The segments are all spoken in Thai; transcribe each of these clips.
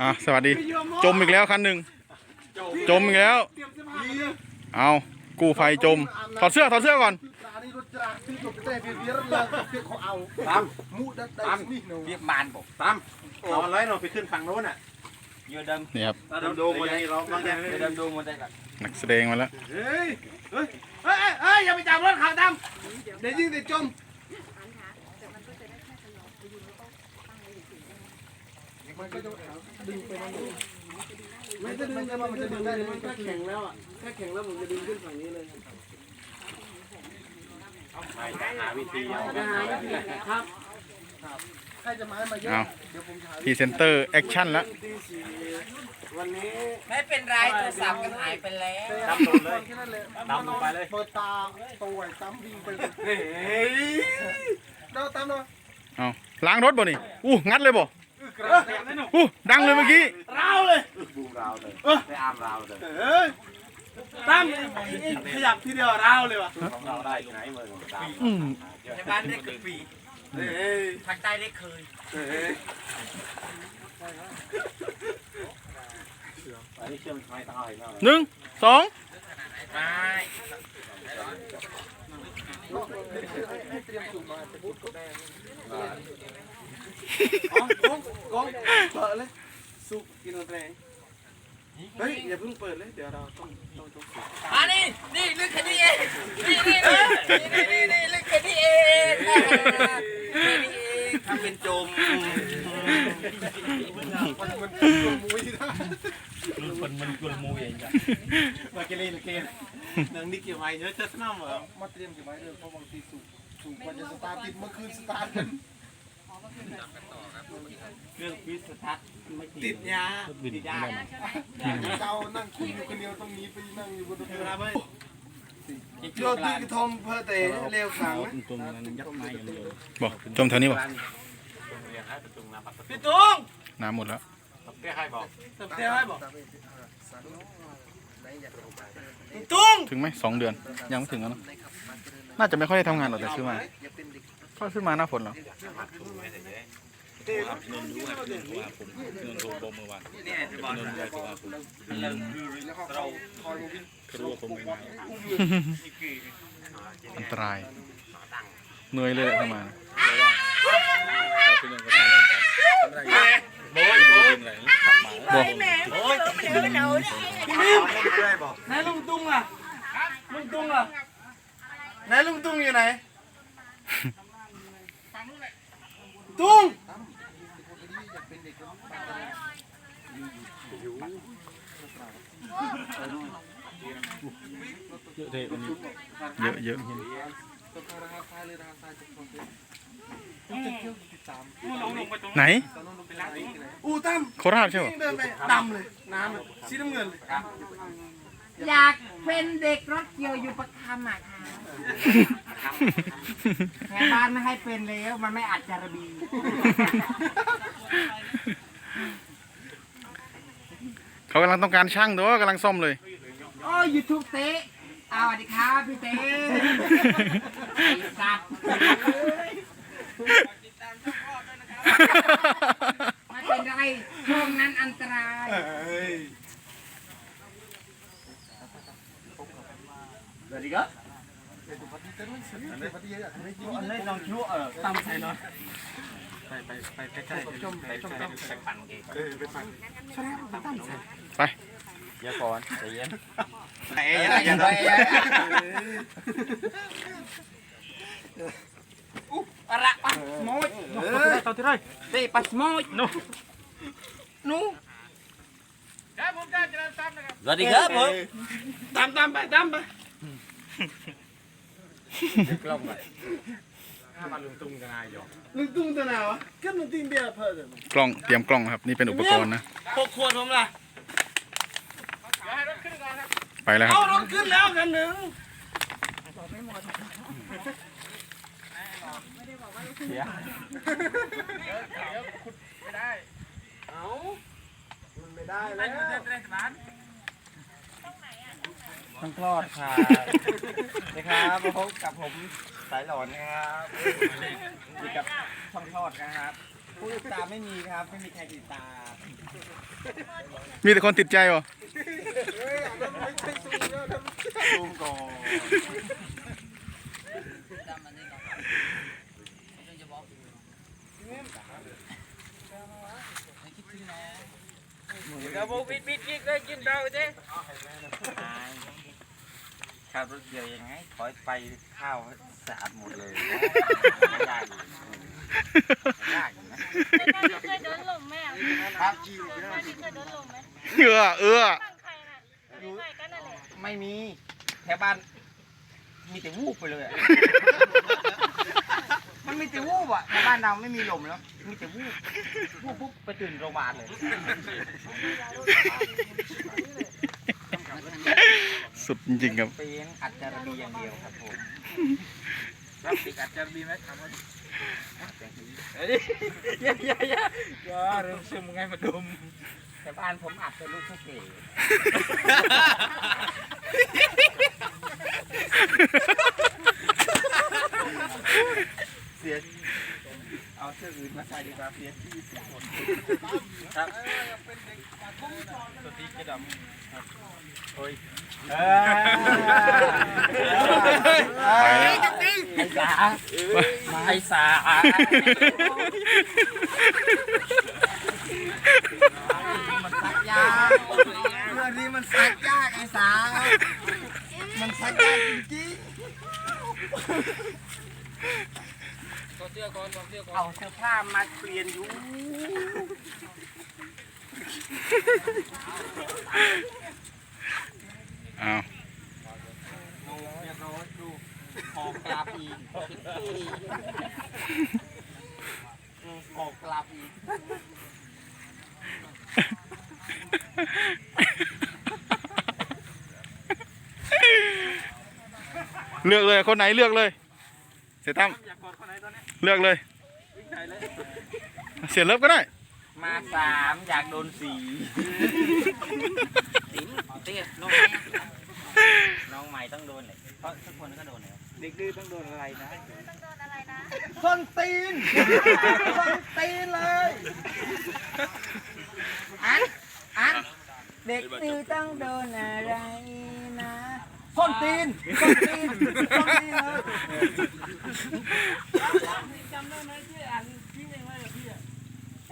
อะสวัสดี จมอีกแล้วคันหนึ่งจมอีกแล้วเตรียมเสื้อผ้าเลยเอากู้ไฟจมถอดเสื้อถอดเสื้อก่อนตรานี่รถจราที่จบแต่เพียเพียร์เลยเพียเขาเอาตามมูดัดได้นี่เนาะเรียบบานบอกตามเอาอะไรเราไปขึ้นฝั่งโน้นอะเยอะเดิมนี่ครับเราดูคนนี้เราบางอย่างเยอะเดิมดูมันได้กันนักแสดงมาแล้วเฮ้ยเฮ้ยเฮ้ยเฮ้ยอย่าไปจับรถเขาดำเดี๋ยวยิงเดี๋ยวจม มันก็จะดึงไปมันไม่จะดึงได้มันจะดึงได้มันแค่แข็งแล้วอะแค่แข็งแล้วผมจะดึงขึ้นฝั่งนี้เลยหาวิธีเอาจะหาวิธีครับใครจะมาให้มาเยอะเอาเดี๋ยวผมหาพรีเซนเตอร์แอคชั่นแล้วตีสี่วันนี้ไม่เป็นไรโทรศัพท์กันหายไปแล้วดำโดนเลยแค่นั้นเลยดำลงไปเลยเปิดตาตัวไอ้ตั้มวิ่งไปเลยเฮ้ยเดาตั้มเนาะเอาล้างรถบ่นี่อู้งัดเลยบ่ อู้ดังเลยเมื่อกี้เราเลยบูมราวเลยได้อามราวเลยเฮ้ยตั้มขยับทีเดียวเราเลยวะเราได้ไหนมือตามอืมในบ้านได้กระปีเฮ้ยภาคใต้ได้เคยเฮ้ยอันนี้เชื่อมไม่ต้องเอาอีกแล้วหนึ่งสอง ไม่เตรียมสูบมาจะพูดกับแม่กองกองกองเปิดเลยสุกกินอะไรเฮ้ยอย่าเพิ่งเปิดเลยเดี๋ยวเราต้องต้องต้องสูบอะนี่นี่ลึกแค่นี้เองนี่นี่นี่นี่นี่ลึกแค่นี้เองแค่นี้เองทำเป็นจมมันมันตัวมุ้ยนะคนมันกลัวมูเองจ้ะมาเกลีนเกลีนนางนี่เกี่ยวไว้เยอะจะน้ำเหรอมาเตรียมเก็บไว้เลยเพราะบางทีสูบสูบมันจะสตาร์ทติดเมื่อคืนสตาร์ทกัน เครื่องพิสทัศน์ไม่ติดยาบินได้เจ้านั่งคุยอยู่คนเดียวตรงนี้ไปนั่งอยู่บนรถเวลาไม่โยตีกระทมเพื่อเตะเร็วขังตรงนั้นยัดไม้อย่างเดียวบ่จมแถวนี้บ่พี่ตุ้งน้ำหมดแล้วเปี้ยให้บอกเดี๋ยวให้บอกตุ้งถึงไหมสองเดือนยังไม่ถึงแล้วเนอะน่าจะไม่ค่อยได้ทำงานหรอกแต่ซื้อมา ก็ซื้อมาหน้าฝนเหรอเนี่ยจะบอกอืมแล้วก็เขาคอยวิ่งอันตรายเหนื่อยเลยแหละทำมาโบยโบยบ่โอ้ยต้องเดี๋ยวเดี๋ยวเนี่ยไหนลุงตุ้งอะลุงตุ้งอะไหนลุงตุ้งอยู่ไหน ตุ้งเยอะเลยวันนี้เยอะเยอะเห็นไหนอูตั้มโคราชใช่ไหมเดินไปดำเลยน้ำสีน้ำเงินเลย อยากเป็นเด็กรถเกี่ยวอยู่ประคำอะค่ะแถวบ้านไม่ให้เป็นแล้ว มันไม่อัดจารบี เขากำลังต้องการช่างตัวกำลังซ่อมเลย โอ้ยูทูบเตะเอาสวัสดีครับพี่เตะไอ้สัตว์ไม่เป็นไรช่วงนั้นอันตรายสวัสดีครับอัน นี้น้องชั่วเออตั้มใส่เนาะไปไปไปใกล้ๆจมไปจมไปปั่นเองไปปั่นไปอย่าก่อนใจเย็นไอ้ยังยังไง Para pas moch. Tao thì đây. Đi pas moch. No. Nu. สวัสดีครับผมตามตามไปตามไป มาลุงตุ้งกันนายอยู่ลุงตุ้งตัวไหนวะก็ลุงตุ้งเดียวเพิ่มกล้องเตรียมกล้องครับนี่เป็นอุปกรณ์นะหกขวดผมล่ะไปแล้วครับเอารถขึ้นแล้วกันหนึ่งเอามันไม่ได้แล้ว ต้องคลอดครับนะครับมาพบกับผมสายหลอนนะครับอยู่กับช่องคลอดนะครับผู้ติดตามไม่มีครับ ไม่มีใครติดตามมีแต่คนติดใจวะซูมก่อนจำมันได้ก่อนเราจะบอกไม่คิดถึงนะกระโบบิดบิดบิดเลยกินเราเจ้ ขับรถเกี่ยวยังไงถอยไปข้าวสะอาดหมดเลยไม่ได้อยู่ไม่ได้อยู่นะเคยโดนลมไหมอะครับเคยโดนลมไหมเอื้อเอื้อฟังใครน่ะไม่ใครก็นั่นแหละไม่มีแถวบ้านมีแต่วูบไปเลยอะมันมีแต่วูบอะแถวบ้านเราไม่มีลมแล้ว มีแต่วูบวูบปุ๊บไปตื่นโรงพยาบาลเลย สุดจริงๆครับเป็นอัดจารบีอย่างเดียวครับผมรับติดอัดจารบีไหมครับว่าเฮ้ยอย่าอย่าอย่าอย่าเริ่มซึมไงมาดมแต่บ้านผมอัดเป็นลูกผู้เก๋เสีย เอาเสื้ออื่นมาใส่ดีกว่าเสียที่สียหมดครับตัวที่กระดำครับโอ้ยเออไปแล้วไอ้สาไอ้สามันซักยากเรื่องนี้มันซักยากไอ้สามันซักยากจริงตัว เตี้ยก่อนตัวเตี้ยก่อนๆเอาเสื้อผ้ามาเปลี่ยนอยู่อ้าวดูเรียบร้อยดูหอกกลับอีกอืมหอกกลับอีกเลือกเลยคนไหนเลือกเลย เสียตั้ม อยากกดคนไหนตอนนี้เลือกเลยวิ่งไหนเลยเสียเลิฟก็ได้ มาสามอยากโดนสีติ๋มเตี้ยลงน้องใหม่ต้องโดนเลยเพราะทุกคนก็โดนแล้วเด็กดื้อต้องโดนอะไรนะต้องโดนอะไรนะส้นตีนส้นตีนเลยอันอันเด็กดื้อต้องโดนอะไรนะ ส้นตีนส้นตีนส้นตีนเลย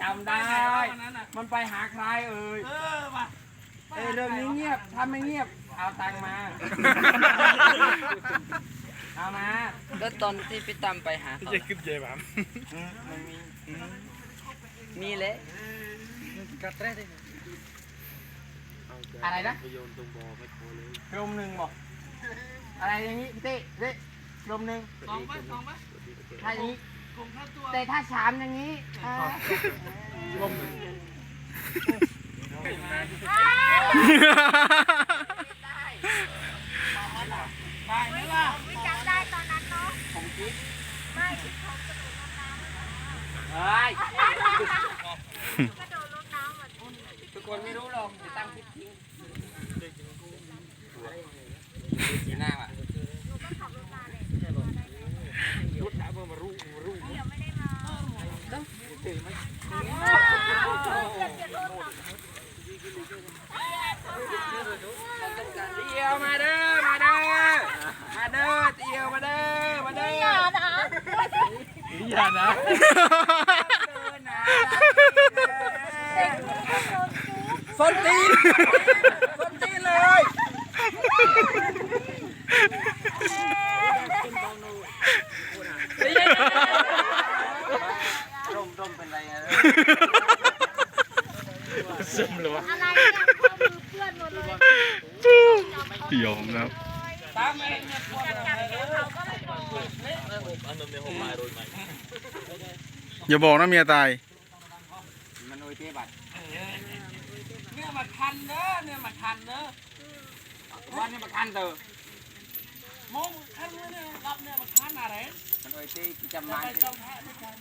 จำได้ มันไปหาใครเอ่ยเออว่ะเอ้ยเรื่องนี้เงียบถ้าไม่เงียบ เอาตังค์มา เอามาแล้วตอนที่พี่ตั้มไปหาเขาขึ้นใจบ้ามมันมีมีเลยกระเตะอะไรนะลมหนึ่งบอก อะไรอย่างนี้พี่เต้เต้ลมหนึ่งสองไหมสองไหมถ้าอย่างนี้แต่ถ้าสามอย่างนี้อ่าไม่จำได้ตอนนั้นเนาะไม่เขากระโดดลงน้ำเฮ้ย กระโดดลงน้ำอะ ทุกคนไม่รู้หรอกจะตั้งพิธีสีหน้าอะ หนูก็ขับรถมาเลย รุดแล้วมารู้มารู้ เดี๋ยวไม่ได้มา ตื่นไหม เตียวมาเด้อ มาเด้อ มาเด้อเตียวมาเด้อ มาเด้ออย่านะอย่านะส้นตีนส้นตีนเลย ร่มร่มเป็นไรอะ ซึมเลยวะ อะไรเนี่ยข้อมือเพื่อนหมดเลย ยอมนะครับ ตามเอย่าบอกนะเมียตาย มันโอยเตี้ยบัตเนี่ยมาคันเด้อเนี่ยมาคันเด้อวันนี้มาคันเตอมองคันเนี่ยรับเนี่ยมาคันอะไรมันโอยเตี้ยจำมาไปสิจำแพ้ด้วยกัน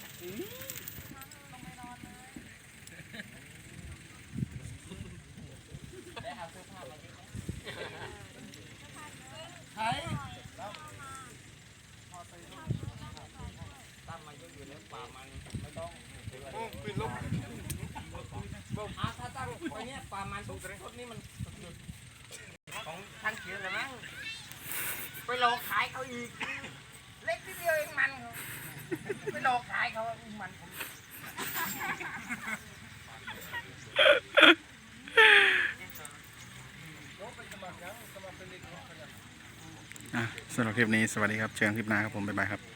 ใคร ตั้มมาเยอะอยู่แล้วป่ามันไม่ต้อง เอาถ้าตั้งไว้นี่ ว่ามันทุกทุกนี่มันของทางเขียวเลยมั้งไป หลอกขายเขาอีก เล็กนิดเดียวเองมันเขาไปหลอกขายเขามันผมอะสำหรับคลิปนี้สวัสดีครับ เจอกันคลิปหน้าครับผมบ๊ายบายครับ